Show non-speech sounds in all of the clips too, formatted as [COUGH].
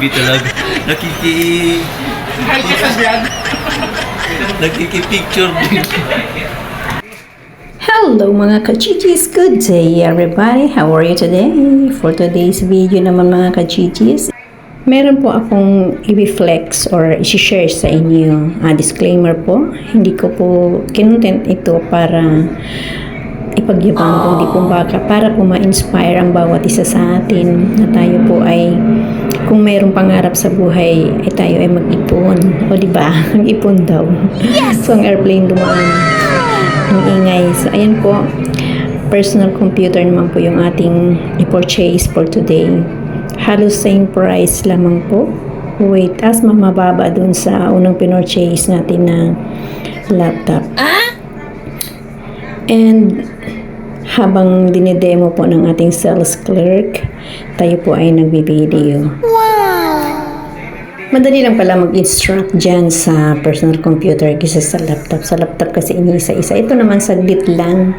Ivy talaga. Nakiki... Hi ka sa vlog. Nakiki-picture din. Hello mga kachichis! Good day everybody! How are you today? For today's video naman mga kachichis, meron po akong i-flex or i-share sa inyo. Ah, disclaimer po, hindi ko po kinontent ito para ipagyabang kundi po baka para po ma-inspire ang bawat isa sa atin na tayo po ay kung mayroong pangarap sa buhay ay tayo ay mag-ipon. O di ba? [LAUGHS] Ang ipon daw so ang airplane dumaan. Ang ingay. So ayan po. Personal computer naman po yung ating i-purchase for today. Halos same price lamang po. Wait as mamababa dun sa unang pinurchase natin na laptop. And habang dinidemo po ng ating sales clerk, tayo po ay nagbibideo. Madali lang pala mag-instruct dyan sa personal computer kaysa sa laptop. Sa laptop kasi inisa-isa. Ito naman saglit lang.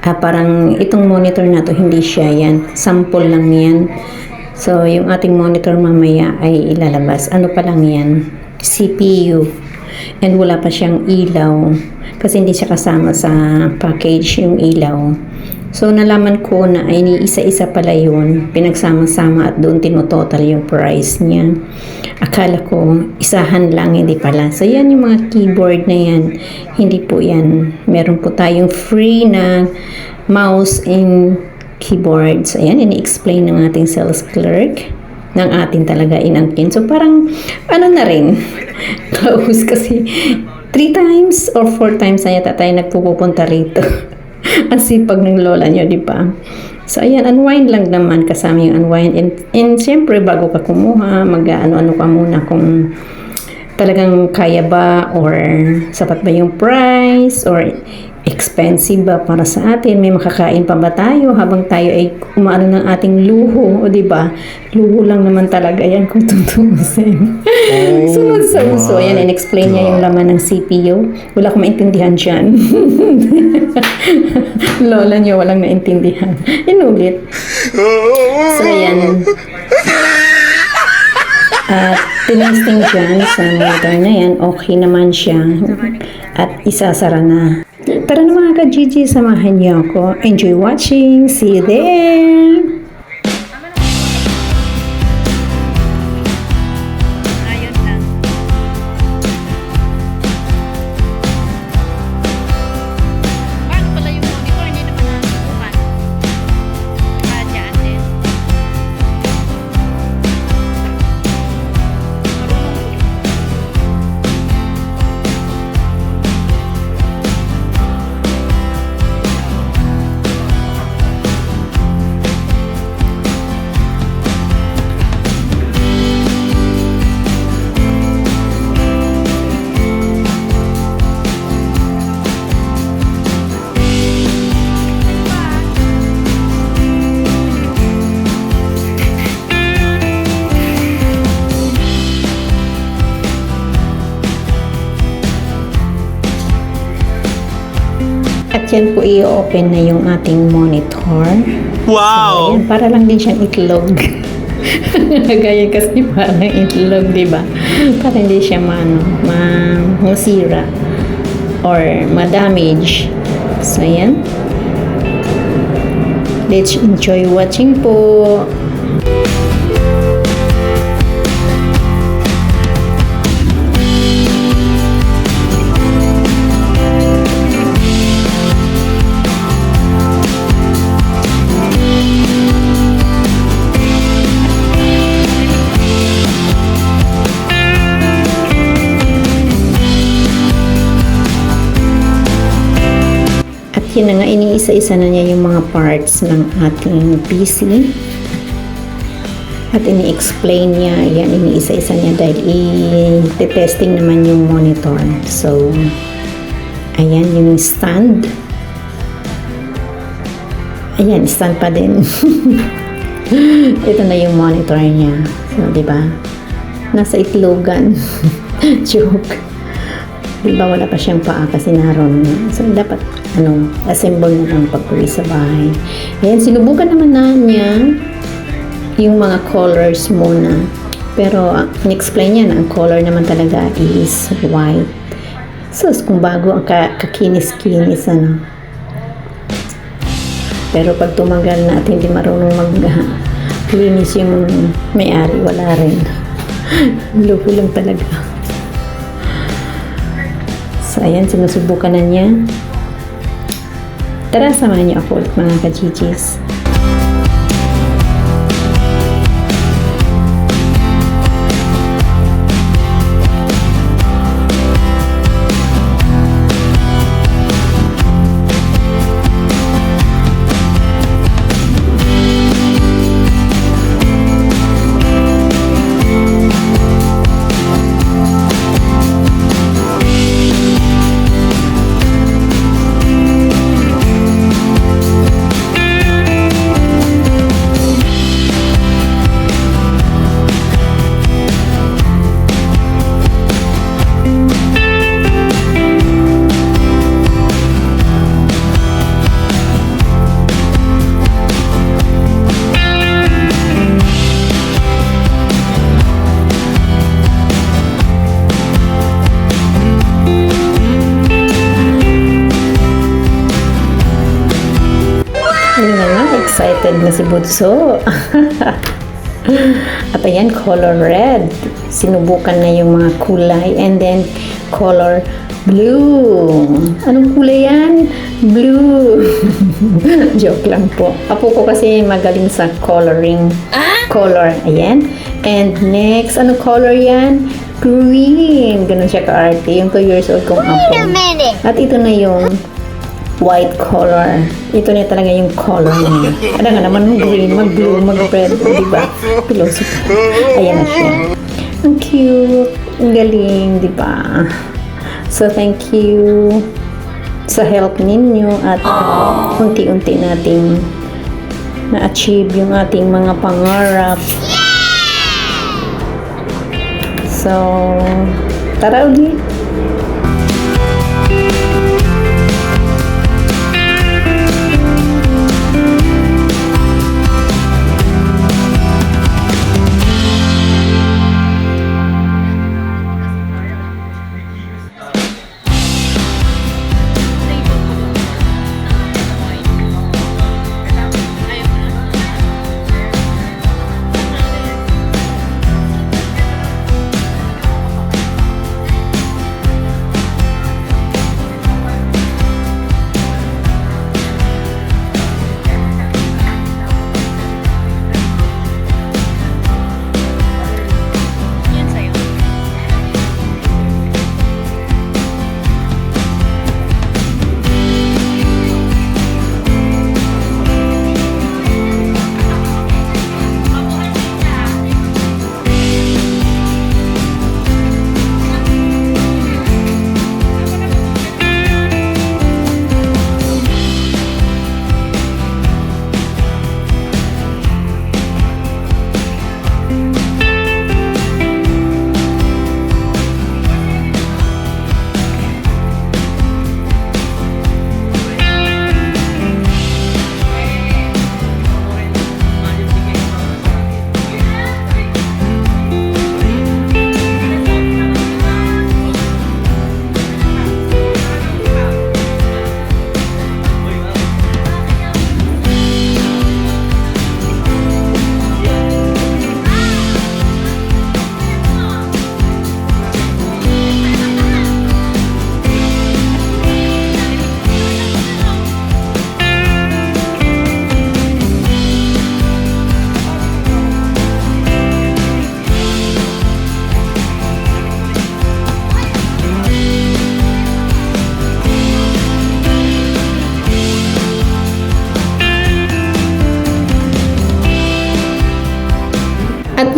Ah, parang itong monitor na to, hindi siya yan. Sample lang yan. So, yung ating monitor mamaya ay ilalabas. Ano pa lang yan? CPU. And wala pa siyang ilaw. Kasi hindi siya kasama sa package yung ilaw. So, nalaman ko na ay isa-isa pala yun. Pinagsama-sama at doon tinototal yung price niya. Akala ko, isahan lang, hindi pala. So, yan yung mga keyboard na yan. Hindi po yan. Meron po tayong free na mouse and keyboards. Ayan, ini-explain ng ating sales clerk ng atin talaga inangkin. So, parang, ano na rin, [LAUGHS] close kasi three times or four times na yata tayo nagpupunta rito. [LAUGHS] [LAUGHS] Ang sipag ng lola nyo, di ba? So, ayan, unwind lang naman kasama yung unwind. And, and siyempre, bago ka kumuha, mag-ano-ano ka muna kung talagang kaya ba or sapat ba yung price or expensive ba para sa atin? May makakain pa ba tayo habang tayo ay umaano ng ating luho? O di ba? Luho lang naman talaga yan kung tutuusin. [LAUGHS] Sunod sa uso. Ayan in-explain niya yung laman ng CPU wala akong maintindihan dyan. [LAUGHS] Lola niya walang naintindihan. Inulit so ayan. At tinesting dyan sa monitor na yan, okay naman siya. At isasara na. Tara na mga ka-GG, samahan niyo ako. Enjoy watching. See you there! Yan po i-open na yung ating monitor. Wow! So, ayan, para lang din siyang itlog. [LAUGHS] Gaya kasi parang itlog, di ba? Para hindi siya maano, ma masira or ma-damage. So, ayan. Let's enjoy watching po. Yun na nga, iniisa-isa na niya yung mga parts ng ating PC. At ini-explain niya, yan, iniisa-isa niya dahil i-testing naman yung monitor. So, ayan yung stand. Ayan, stand pa din. [LAUGHS] Ito na yung monitor niya. So, di ba? Nasa itlogan. [LAUGHS] Joke. Di ba wala pa siyang paa kasi naroon na. So, dapat, ano, assemble na lang pag sa bahay. Ayan, sinubukan naman na niya yung mga colors muna. Pero uh, in-explain niya na ang color naman talaga is white. So, kung bago ang ka- kakinis-kinis, ano. Pero pag tumagal na at hindi marunong mag uh, [LAUGHS] linis yung may-ari, wala rin. [LAUGHS] Luho lang talaga. So, ayan, sinusubukan na niya. Tara, samahan niyo ako ulit mga ka-GGs. Excited na si Bunso. [LAUGHS] At ayan, color red. Sinubukan na yung mga kulay. And then, color blue. Anong kulay yan? Blue. [LAUGHS] Joke lang po. Apo ko kasi magaling sa coloring. Color. Ayan. And next, anong color yan? Green. Ganun siya ka-arte. Yung 2 years old kong apo. At ito na yung white color. Ito na talaga yung color niya. Ano nga naman, green, mag-blue, mag-red, di ba? Philosophy. Ayan na siya. Ang cute. Ang galing, di ba? So, thank you sa help ninyo at unti-unti nating na-achieve yung ating mga pangarap. So, tara ulit.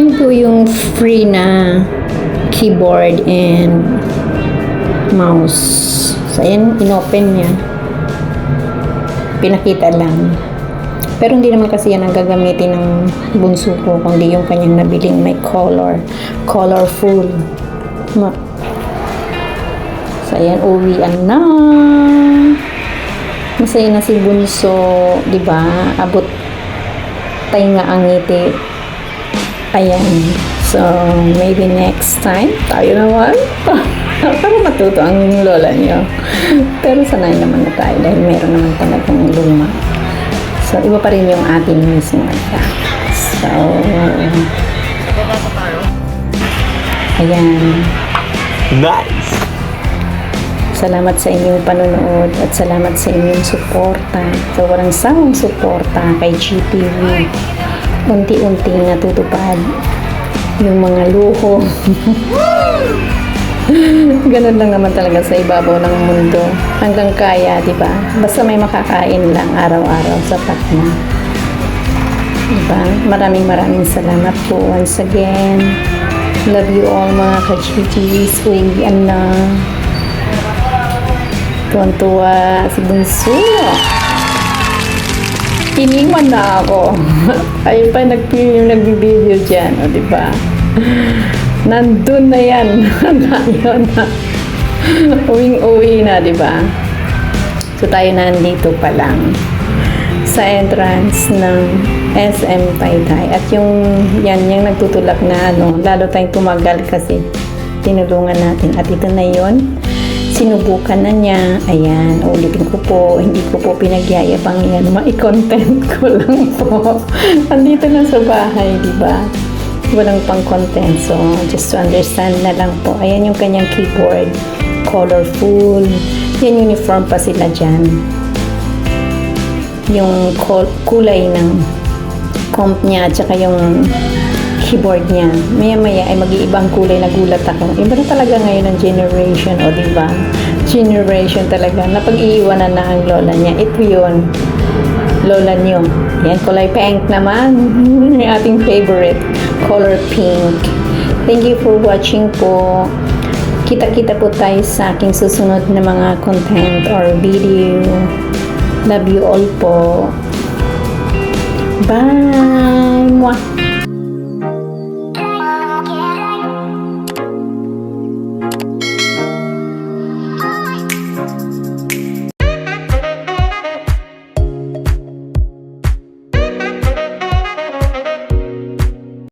At yan po yung free na keyboard and mouse. So, ayan, inopen niya. Pinakita lang. Pero hindi naman kasi yan ang gagamitin ng bunso ko, kundi yung kanyang nabiling may color. Colorful. Ma- So, ayan, uwian na. Masaya na si Bunso, di ba? Abot tayo nga ang ngiti. Ayan. So, maybe next time, tayo naman. [LAUGHS] Para matuto ang lola niyo. Pero sanay naman na tayo dahil meron naman talagang luma. So, iba pa rin yung ating mismo. So, ayan. Nice! Salamat sa inyong panonood at salamat sa inyong suporta. Sa walang sawang suporta kay GTV. Unti-unting natutupad yung mga luho. [LAUGHS] Ganun lang naman talaga sa ibabaw ng mundo. Hanggang kaya, di ba? Basta may makakain lang araw-araw, sapat na. Di ba? Maraming maraming salamat po once again. Love you all mga ka-GTVs. Uwian na. Tuwan-tuwa si Bunso. Iniwan na ako. [LAUGHS] Ay pa nag yung nagbibideo dyan, o di ba? [LAUGHS] Nandun na yan. [LAUGHS] Ayun na. Uwing-uwi na, di ba? So tayo nandito pa lang sa entrance ng SM Taytay. At yung yan, yung nagtutulak na ano, lalo tayong tumagal kasi tinulungan natin. At ito na yon sinubukan na niya. Ayan, ulitin ko po, hindi ko po pinagyayabang yan. Ma-content [LAUGHS] ko lang po. Andito na sa bahay, di ba? Walang pang content. So, just to understand na lang po. Ayan yung kanyang keyboard. Colorful. Yan uniform pa sila dyan. Yung kulay ng comp niya at saka yung keyboard niya. Maya-maya ay mag-iibang kulay na gulat ako. Iba na talaga ngayon ang generation, o di ba? Generation talaga. Napag-iiwanan na ang lola niya. Ito yun. Lola niyo. Yan, kulay pink naman. [LAUGHS] Yung ating favorite. Color pink. Thank you for watching po. Kita-kita po tayo sa aking susunod na mga content or video. Love you all po. Bye! Mwah!